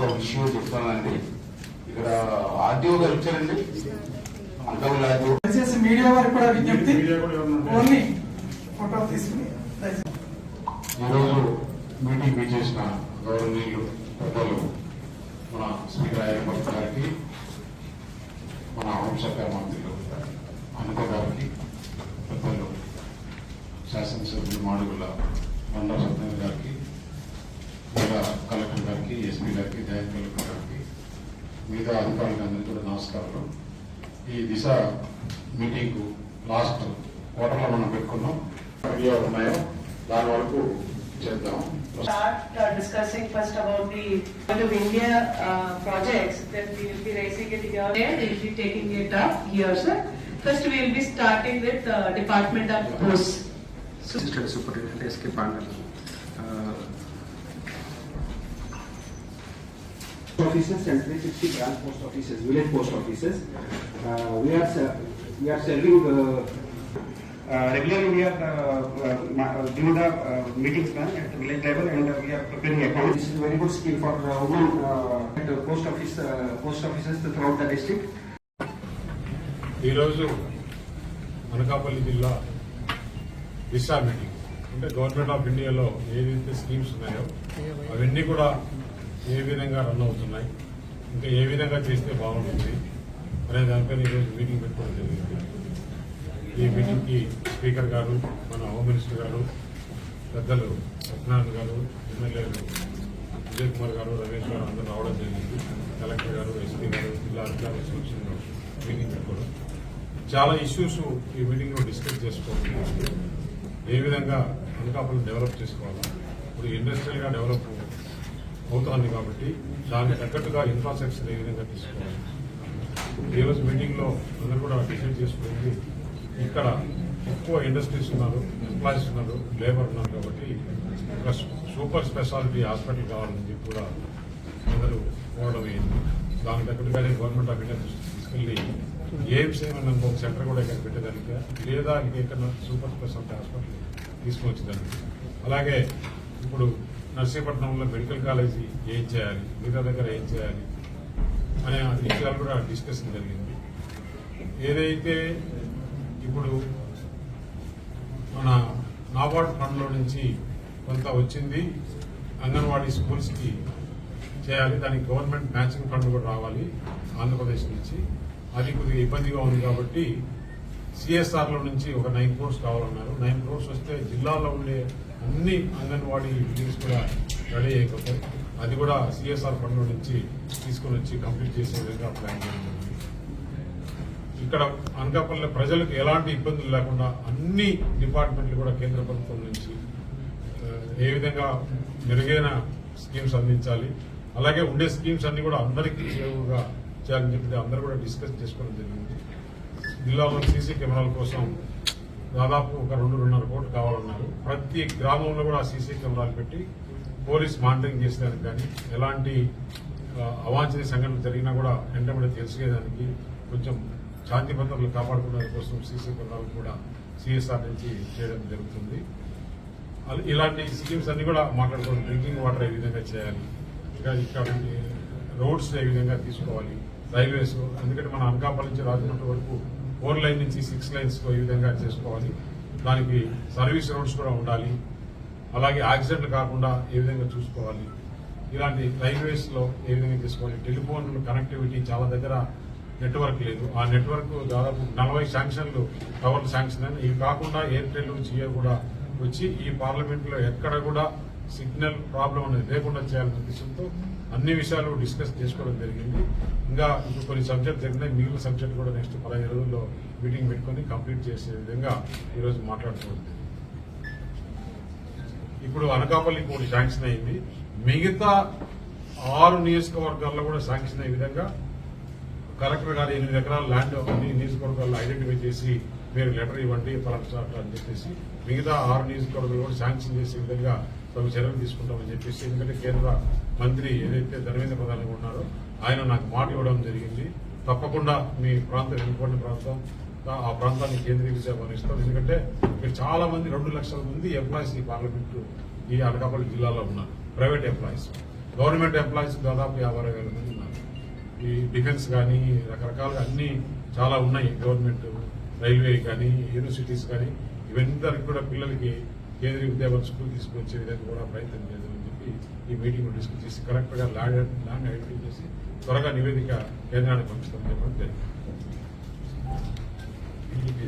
ఇంకో విషయం చెప్తానండి. ఇక్కడ ఆర్టీఓ గారు వచ్చారండి. అంకల్ ఆర్టీఓ దయచేసి మీడియా వారికి కూడా విజ్ఞప్తి. ఓన్లీ ఫోటో తీసుకుని ఈరోజు మీటింగ్ మీ చేసిన గౌరవనీయులు పెద్దలు మన స్పీకర్ అయ్యప్ప గారికి మన హోంశాఖ మంత్రులు అనిత గారికి పెద్దలు శాసనసభ్యులు మాడుగుల మండల సత్యం గారికి మిగతా కలెక్టర్ గారికి ఎస్పీ గారికి కలెక్టర్ గారికి మిగతా అధికారులకు అందరికీ కూడా నమస్కారాలు ఈ దిశ మీటింగ్ లాస్ట్ క్వార్టర్లో మనం పెట్టుకున్నాం వీడియో ఉన్నాయో దాని వరకు చేద్దాం start uh, discussing first about the of India uh, projects, then we will be raising it here. There, we will be taking it up here, sir. First, we will be starting with uh, Department of Posts. So, Assistant Superintendent S.K. Pandal. Uh, offices and 360 branch post offices, village post offices. Uh, we are we are serving. Uh, uh, regularly, we are uh, uh, uh, doing the uh, meetings man at the village level, and uh, we are preparing accounts. This is a very good scheme for uh, women uh, at the post office uh, post offices throughout the district. ఈరోజు అనకాపల్లి జిల్లా Disha meeting అంటే government of ఇండియాలో ఏదైతే schemes ఉన్నాయో అవన్నీ కూడా ఏ విధంగా run అవుతున్నాయి? ఇంకా ఏ విధంగా చేస్తే బాగుంటుంది? అనే దానిపైన ఈరోజు మీటింగ్ పెట్టుకోవడం జరిగింది. ఈ మీటింగ్కి స్పీకర్ గారు మన హోమ్ మినిస్టర్ గారు పెద్దలు సత్యనారాయణ గారు ఎమ్మెల్యేలు విజయ్ కుమార్ గారు రమేష్ గారు అందరూ రావడం జరిగింది. కలెక్టర్ గారు ఎస్పీ గారు జిల్లా అధికారుల సమక్షంలో మీటింగ్ పెట్టుకోవడం. చాలా ఇష్యూస్ ఈ మీటింగ్లో డిస్కస్ చేసుకోవాలి ఏ విధంగా అనకాపల్లి డెవలప్ చేసుకోవాలా? ఇప్పుడు ఇండస్ట్రియల్గా డెవలప్ అవుతోంది కాబట్టి దానికి తగ్గట్టుగా ఇన్ఫ్రాస్ట్రక్చర్ ఏ విధంగా తీసుకోవాలి. ఈరోజు రోజు అందరూ కూడా డిసైడ్ చేసుకుంది ఇక్కడ ఎక్కువ ఇండస్ట్రీస్ ఉన్నారు ఎంప్లాయీస్ ఉన్నారు లేబర్ ఉన్నారు కాబట్టి ఒక సూపర్ స్పెషాలిటీ హాస్పిటల్ కావాలని చెప్పి కూడా అందరూ కోరడం అయింది దానికి తగ్గట్టుగానే గవర్నమెంట్ ఆఫ్ ఇండియా తీసుకెళ్ళి తీసుకెళ్ళి ఒక సెంటర్ కూడా ఇక్కడ పెట్టేదానికి? లేదా ఇంకెక్కడ సూపర్ స్పెషాలిటీ హాస్పిటల్ తీసుకొచ్చేదానికి? అలాగే ఇప్పుడు నర్సీపట్నంలో మెడికల్ కాలేజీ ఏం చేయాలి? మిగతా దగ్గర ఏం చేయాలి? అనే విషయాలు కూడా డిస్కషన్ జరిగింది. ఏదైతే ఇప్పుడు మన నాబార్డ్ ఫండ్లో నుంచి కొంత వచ్చింది అంగన్వాడీ స్కూల్స్కి చేయాలి దానికి గవర్నమెంట్ మ్యాచింగ్ ఫండ్ కూడా రావాలి ఆంధ్రప్రదేశ్ నుంచి. అది కొద్దిగా ఇబ్బందిగా ఉంది కాబట్టి సిఎస్ఆర్లో నుంచి ఒక నైన్ క్రోర్స్ కావాలన్నారు. నైన్ క్రోర్స్ వస్తే జిల్లాలో ఉండే అన్ని అంగన్వాడీ బిల్డింగ్స్ కూడా రెడీ అయిపోతాయి అది కూడా సిఎస్ఆర్ ఫండ్ నుంచి తీసుకొని వచ్చి కంప్లీట్ చేసే విధంగా ప్లాన్ చేయడం ఇక్కడ అనకాపల్లి ప్రజలకు ఎలాంటి ఇబ్బందులు లేకుండా అన్ని డిపార్ట్మెంట్లు కూడా కేంద్ర ప్రభుత్వం నుంచి ఏ విధంగా మెరుగైన స్కీమ్స్ అందించాలి అలాగే ఉండే స్కీమ్స్ అన్ని కూడా అందరికీ చేరువుగా చేయాలని చెప్పి అందరూ కూడా డిస్కస్ చేసుకోవడం జరిగింది. జిల్లాలో సీసీ కెమెరాల కోసం దాదాపు ఒక రెండు రెండున్నర కోట్లు కావాలన్నారు. ప్రతి గ్రామంలో కూడా సీసీ కెమెరాలు పెట్టి పోలీస్ మానిటరింగ్ చేసేదానికి కానీ ఎలాంటి అవాంఛనీయ సంఘటనలు జరిగినా కూడా వెంటబడి తెలిసేదానికి కొంచెం శాంతి భద్రతలు కాపాడుకునే కోసం సీసీ కెమెరాలు కూడా సిఎస్ఆర్ నుంచి చేయడం జరుగుతుంది. ఇలాంటి స్కీమ్స్ అన్ని కూడా మాట్లాడుకోవాలి. డ్రింకింగ్ వాటర్ ఏ విధంగా చేయాలి? ఇంకా ఇక్కడ రోడ్స్ ఏ విధంగా తీసుకోవాలి? రైల్వేస్ ఎందుకంటే మన అనకాపల్లి నుంచి రాజమండ్రి వరకు ఫోర్ లైన్ నుంచి సిక్స్ లైన్స్ ఈ విధంగా చేసుకోవాలి. దానికి సర్వీస్ రోడ్స్ కూడా ఉండాలి. అలాగే యాక్సిడెంట్లు కాకుండా ఏ విధంగా చూసుకోవాలి. ఇలాంటి రైల్వేస్లో ఏ విధంగా చేసుకోవాలి. టెలిఫోన్ కనెక్టివిటీ చాలా దగ్గర నెట్వర్క్ లేదు. ఆ నెట్వర్క్ దాదాపు నలభై శాంక్షన్లు టవర్లు శాంక్షన్ అని ఇవి కాకుండా ఎయిర్టెల్ జియో కూడా వచ్చి ఈ పార్లమెంట్లో ఎక్కడ కూడా సిగ్నల్ ప్రాబ్లం అనేది లేకుండా చేయాలనే ఉద్దేశంతో అన్ని విషయాలు డిస్కస్ చేసుకోవడం జరిగింది. ఇంకా ఇప్పుడు కొన్ని సబ్జెక్ట్ జరిగినాయి. మిగిలిన సబ్జెక్ట్ కూడా నెక్స్ట్ పదహైదు రోజుల్లో మీటింగ్ పెట్టుకొని కంప్లీట్ చేసే విధంగా ఈరోజు మాట్లాడుకోవడం ఇప్పుడు అనకాపల్లి ఒకటి శాంక్షన్ అయింది. మిగతా ఆరు నియోజకవర్గాల్లో కూడా శాంక్షన్ అయ్యే విధంగా కలెక్టర్ గారు ఎనిమిది ఎకరాల ల్యాండ్ అన్ని నియోజకవర్గాల్లో ఐడెంటిఫై చేసి మీరు లెటర్ ఇవ్వండి పలానా అని చెప్పేసి మిగతా ఆరు నియోజకవర్గాలు కూడా శాంక్షన్ చేసే విధంగా తగు చర్యలు తీసుకుంటామని చెప్పేసి ఎందుకంటే కేంద్ర మంత్రి ఏదైతే ధర్మేంద్ర ప్రధాని ఉన్నారో ఆయన నాకు మాట ఇవ్వడం జరిగింది. తప్పకుండా మీ ప్రాంతం వెనుకబడిన ప్రాంతం ఆ ప్రాంతాన్ని కేంద్రీకృత భరిస్తాం ఎందుకంటే ఇక్కడ చాలా మంది రెండు లక్షల మంది ఎంప్లాయీస్ ఈ పార్లమెంట్ ఈ అనకాపల్లి జిల్లాలో ఉన్నారు. ప్రైవేట్ ఎంప్లాయీస్ గవర్నమెంట్ ఎంప్లాయీస్ దాదాపు యాభై వేల మంది ఉన్నారు. ఈ డిఫెన్స్ కానీ రకరకాలుగా అన్ని చాలా ఉన్నాయి. గవర్నమెంట్ రైల్వే కానీ యూనివర్సిటీస్ కానీ. ఇవందరికి కూడా పిల్లలకి కేంద్రీయ విద్యాభవన్ స్కూల్ తీసుకొచ్చే విధంగా కూడా ప్రయత్నం చేద్దామని చెప్పి ఈ మీటింగ్ డిస్కస్ చేసి కరెక్ట్గా లాంగ్ లాంగ్ ఐడెంటిఫై చేసి త్వరగా నివేదిక కేంద్రానికి పంపిస్తామని చెప్పడం జరిగింది.